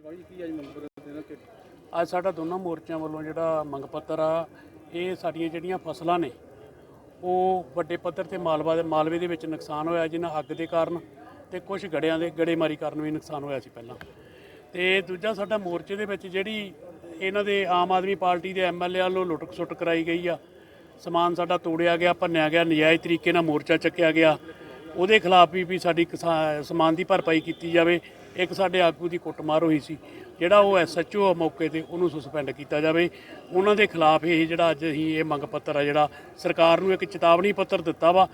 ਬਾਈ ਕੀ ਅੱਜ ਮੰਗ ਪੱਤਰ ਦੇਣਾ ਕਿ ਅੱਜ ਸਾਡਾ ਦੋਨਾਂ ਮੋਰਚਿਆਂ ਵੱਲੋਂ ਜਿਹੜਾ ਮੰਗ ਪੱਤਰ ਆ, ਇਹ ਸਾਡੀਆਂ ਜਿਹੜੀਆਂ ਫਸਲਾਂ ਨੇ, ਉਹ ਵੱਡੇ ਪੱਧਰ ਤੇ ਮਾਲਵਾ ਦੇ ਮਾਲਵੇ ਦੇ ਵਿੱਚ ਨੁਕਸਾਨ ਹੋਇਆ ਜਿਨ੍ਹਾਂ ਅੱਗ ਦੇ ਕਾਰਨ ਤੇ ਕੁਝ ਗੜਿਆਂ ਦੇ ਗੜੇਮਾਰੀ ਕਾਰਨ ਵੀ ਨੁਕਸਾਨ ਹੋਇਆ ਸੀ ਪਹਿਲਾਂ। ਤੇ ਦੂਜਾ ਸਾਡਾ ਮੋਰਚੇ ਦੇ ਵਿੱਚ ਜਿਹੜੀ ਇਹਨਾਂ ਦੇ ਆਮ ਆਦਮੀ ਪਾਰਟੀ ਦੇ ਐਮਐਲਏ ਵੱਲੋਂ ਲੁੱਟ ਖਸੁੱਟ ਕਰਾਈ ਗਈ ਆ, ਸਮਾਨ ਸਾਡਾ ਤੋੜਿਆ ਗਿਆ, ਭੰਨਿਆ ਗਿਆ, ਨਜਾਇਜ਼ ਤਰੀਕੇ ਨਾਲ ਮੋਰਚਾ ਚੱਕਿਆ ਗਿਆ, ਉਹਦੇ ਖਿਲਾਫ ਵੀ ਵੀ ਸਾਡੀ ਕਿਸਾ- ਸਮਾਨ ਦੀ ਭਰਪਾਈ ਕੀਤੀ ਜਾਵੇ। ਇੱਕ ਸਾਡੇ ਆਗੂ ਦੀ ਕੁੱਟਮਾਰ ਹੋਈ ਸੀ ਜਿਹੜਾ ਉਹ ਐਸਐਚਓ ਮੌਕੇ ਤੇ ਉਹਨੂੰ ਸਸਪੈਂਡ ਕੀਤਾ ਜਾਵੇ। ਉਹਨਾਂ ਦੇ ਖਿਲਾਫ ਇਹ ਜਿਹੜਾ ਅੱਜ ਅਸੀਂ ਇਹ ਮੰਗ ਪੱਤਰ ਆ ਜਿਹੜਾ ਸਰਕਾਰ ਨੂੰ ਇੱਕ ਚੇਤਾਵਨੀ ਪੱਤਰ ਦਿੱਤਾ ਵਾ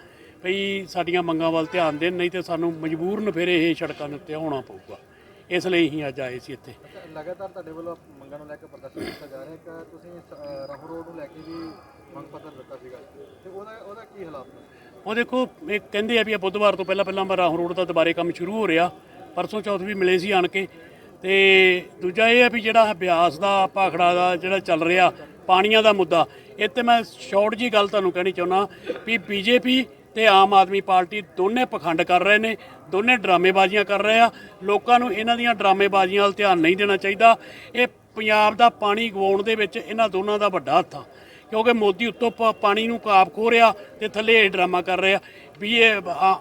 ਵੀ ਸਾਡੀਆਂ ਮੰਗਾਂ ਵੱਲ ਧਿਆਨ ਦੇਣ ਨਹੀਂ ਤੇ ਸਾਨੂੰ ਮਜਬੂਰਨ ਫਿਰ ਇਹ ਸੜਕਾਂ ਦੇ ਉੱਤੇ ਆਉਣਾ ਪਊਗਾ। ਇਸ ਲਈ ਅਸੀਂ ਅੱਜ ਆਏ ਸੀ ਇੱਥੇ। ਲਗਾਤਾਰ ਤੁਹਾਡੇ ਵੱਲੋਂ ਮੰਗਾਂ ਨੂੰ ਲੈ ਕੇ ਪ੍ਰਦਰਸ਼ਨ ਕੀਤਾ ਜਾ ਰਿਹਾ ਹੈ ਕਿ ਤੁਸੀਂ ਰਾਹੂ ਰੋਡ ਨੂੰ ਲੈ ਕੇ ਵੀ ਮੰਗ ਪੱਤਰ ਦਿੱਤਾ ਸੀਗਾ। ਤੇ ਉਹਦਾ ਉਹਦਾ ਕੀ ਹਾਲਾਤ ਨੇ? ਉਹ ਦੇਖੋ ਇਹ ਕਹਿੰਦੇ ਆ ਵੀ ਇਹ ਬੁੱਧਵਾਰ ਤੋਂ ਪਹਿਲਾਂ ਪਹਿਲਾਂ ਰਾਹੋਂ ਰੋਡ ਦਾ ਦੁਬਾਰੇ ਕੰਮ ਸ਼ੁਰੂ ਹੋ ਰਿਹਾ। ਪਰਸੋਂ ਚੌਥ ਵੀ ਮਿਲੇ ਸੀ ਆਣ ਕੇ। ਤੇ ਦੂਜਾ ਇਹ ਹੈ ਵੀ ਜਿਹੜਾ ਬਿਆਸ ਦਾ, ਭਾਖੜਾ ਦਾ ਜਿਹੜਾ ਚੱਲ ਰਿਹਾ, ਪਾਣੀਆਂ ਦਾ ਮੁੱਦਾ, ਇਹ ਤੇ ਮੈਂ ਸ਼ਾਰਟ ਜੀ ਗੱਲ ਤੁਹਾਨੂੰ ਕਹਿਣੀ ਚਾਹੁੰਦਾ ਵੀ ਬੀਜੇਪੀ ਤੇ ਆਮ ਆਦਮੀ ਪਾਰਟੀ ਦੋਨੇ ਪਖੰਡ ਕਰ ਰਹੇ ਨੇ, ਦੋਨੇ ਡਰਾਮੇਬਾਜ਼ੀਆਂ ਕਰ ਰਹੇ ਆ। ਲੋਕਾਂ ਨੂੰ ਇਹਨਾਂ ਦੀਆਂ ਡਰਾਮੇਬਾਜ਼ੀਆਂ ਵੱਲ ਧਿਆਨ ਨਹੀਂ ਦੇਣਾ ਚਾਹੀਦਾ। ਇਹ ਪੰਜਾਬ ਦਾ ਪਾਣੀ ਗਵਾਉਣ ਦੇ ਵਿੱਚ ਇਹਨਾਂ ਦੋਨਾਂ ਦਾ ਵੱਡਾ ਹੱਥ ਆ। ਕਿਉਂਕਿ ਮੋਦੀ ਉੱਤੋਂ ਪ- ਪਾਣੀ ਨੂੰ ਕਾਬ ਖੋ ਰਿਹਾ ਤੇ ਥੱਲੇ ਇਹ ਡਰਾਮਾ ਕਰ ਰਿਹਾ ਵੀ ਇਹ ਆ-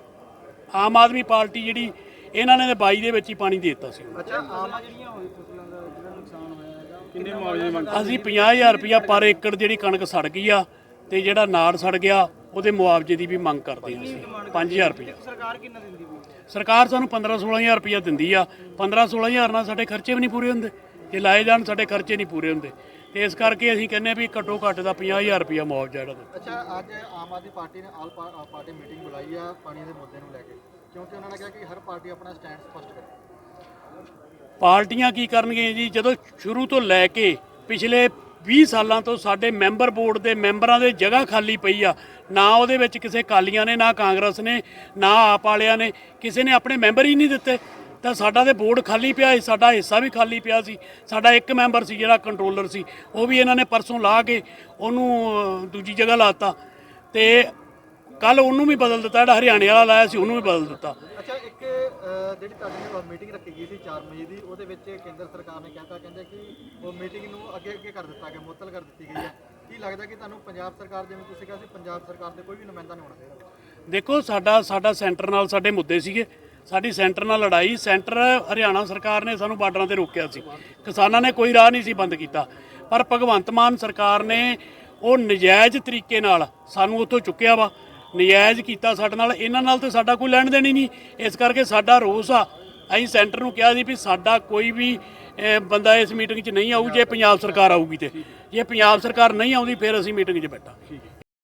ਆਮ ਆਦਮੀ ਪਾਰਟੀ ਜਿਹੜੀ ਇਹਨਾਂ ਨੇ 22 ਦੇ ਵਿੱਚ ਹੀ ਪਾਣੀ ਦੇ ਦਿੱਤਾ ਸੀ। ਅੱਛਾ ਆਮ ਜਿਹੜੀਆਂ ਹੋਈ ਫਸਲਾਂ ਦਾ ਜਿਹੜਾ ਨੁਕਸਾਨ ਹੋਇਆ ਹੈਗਾ ਕਿੰਨੇ ਮੁਆਵਜ਼ੇ ਦੀ ਮੰਗ ਅਸੀਂ 50000 ਰੁਪਇਆ ਪਰ ਏਕੜ ਜਿਹੜੀ ਕਣਕ ਸੜ ਗਈ ਆ ਤੇ ਜਿਹੜਾ ਨਾੜ ਸੜ ਗਿਆ ਉਹਦੇ ਮੁਆਵਜ਼ੇ ਦੀ ਵੀ ਮੰਗ ਕਰਦੇ ਹਾਂ ਅਸੀਂ। 5000 ਰੁਪਇਆ। ਸਰਕਾਰ ਕਿੰਨਾ ਦਿੰਦੀ ਵੀ ਸਰਕਾਰ ਸਾਨੂੰ 15 16000 ਰੁਪਇਆ ਦਿੰਦੀ ਆ। 15 16000 ਨਾਲ ਸਾਡੇ ਖਰਚੇ ਵੀ ਨਹੀਂ ਪੂਰੇ ਹੁੰਦੇ। ਜੇ ਲਾਏ ਜਾਣ ਸਾਡੇ ਖਰਚੇ ਨਹੀਂ ਪੂਰੇ ਹੁੰਦੇ। ਤੇ ਇਸ ਕਰਕੇ ਅਸੀਂ ਕਹਿੰਨੇ ਵੀ ਘੱਟੋ ਘੱਟ ਦਾ 50000 ਰੁਪਇਆ ਮੁਆਵਜ਼ਾ ਜਿਹੜਾ। ਅੱਛਾ ਅੱਜ ਆਮ ਆਦਮੀ ਪਾਰਟੀ ਨੇ ਆਲ ਪਾਰਟੀ ਮੀਟਿੰਗ ਬੁਲਾਈ ਆ ਪਾਣੀ ਦੇ ਮੁੱਦੇ ਨੂੰ ਲੈ ਕੇ। ਕਿਉਂਕਿ ਉਹਨਾਂ ਨੇ ਕਿਹਾ ਕਿ ਹਰ ਪਾਰਟੀ ਆਪਣਾ ਸਟੈਂਡ ਸਪਸ਼ਟ ਕਰੇ। ਪਾਰਟੀਆਂ ਕੀ ਕਰਨਗੀਆਂ ਜੀ? ਜਦੋਂ ਸ਼ੁਰੂ ਤੋਂ ਲੈ ਕੇ ਪਿਛਲੇ 20 ਸਾਲਾਂ ਤੋਂ ਸਾਡੇ ਮੈਂਬਰ ਬੋਰਡ ਦੇ ਮੈਂਬਰਾਂ ਦੇ ਜਗ੍ਹਾ ਖਾਲੀ ਪਈ ਆ, ਨਾ ਉਹਦੇ ਵਿੱਚ ਕਿਸੇ ਕਾਲੀਆਂ ਨੇ, ਨਾ ਕਾਂਗਰਸ ਨੇ, ਨਾ ਆਪ ਵਾਲਿਆਂ ਨੇ, ਕਿਸੇ ਨੇ ਆਪਣੇ ਮੈਂਬਰ ਹੀ ਨਹੀਂ ਦਿੱਤੇ। ਤਾਂ ਸਾਡਾ ਤੇ ਬੋਰਡ ਖਾਲੀ ਪਿਆ ਸੀ, ਸਾਡਾ ਹਿੱਸਾ ਵੀ ਖਾਲੀ ਪਿਆ ਸੀ। ਸਾਡਾ ਇੱਕ ਮੈਂਬਰ ਸੀ ਜਿਹੜਾ ਕੰਟਰੋਲਰ ਸੀ, ਉਹ ਵੀ ਇਹਨਾਂ ਨੇ ਪਰਸੋਂ ਲਾ ਕੇ ਉਹਨੂੰ ਦੂਜੀ ਜਗ੍ਹਾ ਲਾਤਾ ਤੇ ਕੱਲ ਉਹਨੂੰ ਵੀ ਬਦਲ ਦਿੱਤਾ ਜਿਹੜਾ ਹਰਿਆਣੇ ਵਾਲਾ ਲਾਇਆ ਸੀ ਉਹਨੂੰ ਵੀ ਬਦਲ ਦਿੱਤਾ। ਅੱਛਾ ਇੱਕ ਅਹ, ਜਿਹੜੀ ਤੁਹਾਡੀ ਮੀਟਿੰਗ ਰੱਖੀ ਗਈ ਸੀ 4 ਵਜੇ ਦੀ ਉਹਦੇ ਵਿੱਚ ਕੇਂਦਰ ਸਰਕਾਰ ਨੇ ਕਹਿਤਾ ਕਹਿੰਦੇ ਕਿ ਉਹ ਮੀਟਿੰਗ ਨੂੰ ਅੱਗੇ ਅੱਗੇ ਕਰ ਦਿੱਤਾ ਗਿਆ ਮੁਅੱਤਲ ਕਰ ਦਿੱਤੀ ਗਈ ਹੈ। ਕੀ ਲੱਗਦਾ ਕਿ ਤੁਹਾਨੂੰ ਪੰਜਾਬ ਸਰਕਾਰ ਜਿਵੇਂ ਤੁਸੀਂ ਕਿਹਾ ਸੀ ਪੰਜਾਬ ਸਰਕਾਰ ਦੇ ਕੋਈ ਵੀ ਨੁਮਾਇੰਦਾ ਨਹੀਂ ਹੋਣਾ ਚਾਹੀਦਾ? ਦੇਖੋ ਸਾਡਾ ਸਾਡਾ ਸੈਂਟਰ ਨਾਲ ਸਾਡੇ ਮੁੱਦੇ ਸੀਗੇ। ਸਾਡੀ ਸੈਂਟਰ ਨਾਲ ਲੜਾਈ ਸੈਂਟਰ ਹਰਿਆਣਾ ਸਰਕਾਰ ਨੇ ਸਾਨੂੰ ਬਾਰਡਰਾਂ ਤੇ ਰੋਕਿਆ ਸੀ। ਕਿਸਾਨਾਂ ਨੇ ਕੋਈ ਰਾਹ ਨਹੀਂ ਸੀ ਬੰਦ ਕੀਤਾ। ਪਰ ਭਗਵੰਤ ਮਾਨ ਸਰਕਾਰ ਨੇ ਉਹ ਨਜਾਇਜ਼ ਤਰੀਕੇ ਨਾਲ ਸਾਨੂੰ ਉੱਥੋਂ ਚੁੱਕਿਆ ਵਾ। ਨਜਾਇਜ਼ ਕੀਤਾ ਸਾਡੇ ਨਾਲ, ਇਹਨਾਂ ਨਾਲ ਤੇ ਸਾਡਾ ਕੋਈ ਲੈਣ ਦੇਣ ਹੀ ਨਹੀਂ। ਇਸ ਕਰਕੇ ਸਾਡਾ ਰੋਸ ਆ। ਅਸੀਂ ਸੈਂਟਰ ਨੂੰ ਕਿਹਾ ਸੀ ਵੀ ਸਾਡਾ ਕੋਈ ਵੀ ਬੰਦਾ ਇਸ ਮੀਟਿੰਗ 'ਚ ਨਹੀਂ ਆਊ, ਜੇ ਪੰਜਾਬ ਸਰਕਾਰ ਆਊਗੀ ਤੇ। ਜੇ ਪੰਜਾਬ ਸਰਕਾਰ ਨਹੀਂ ਆਉਂਦੀ, ਫਿਰ ਅਸੀਂ ਮੀਟਿੰਗ 'ਚ ਬੈਠਾਂਗੇ।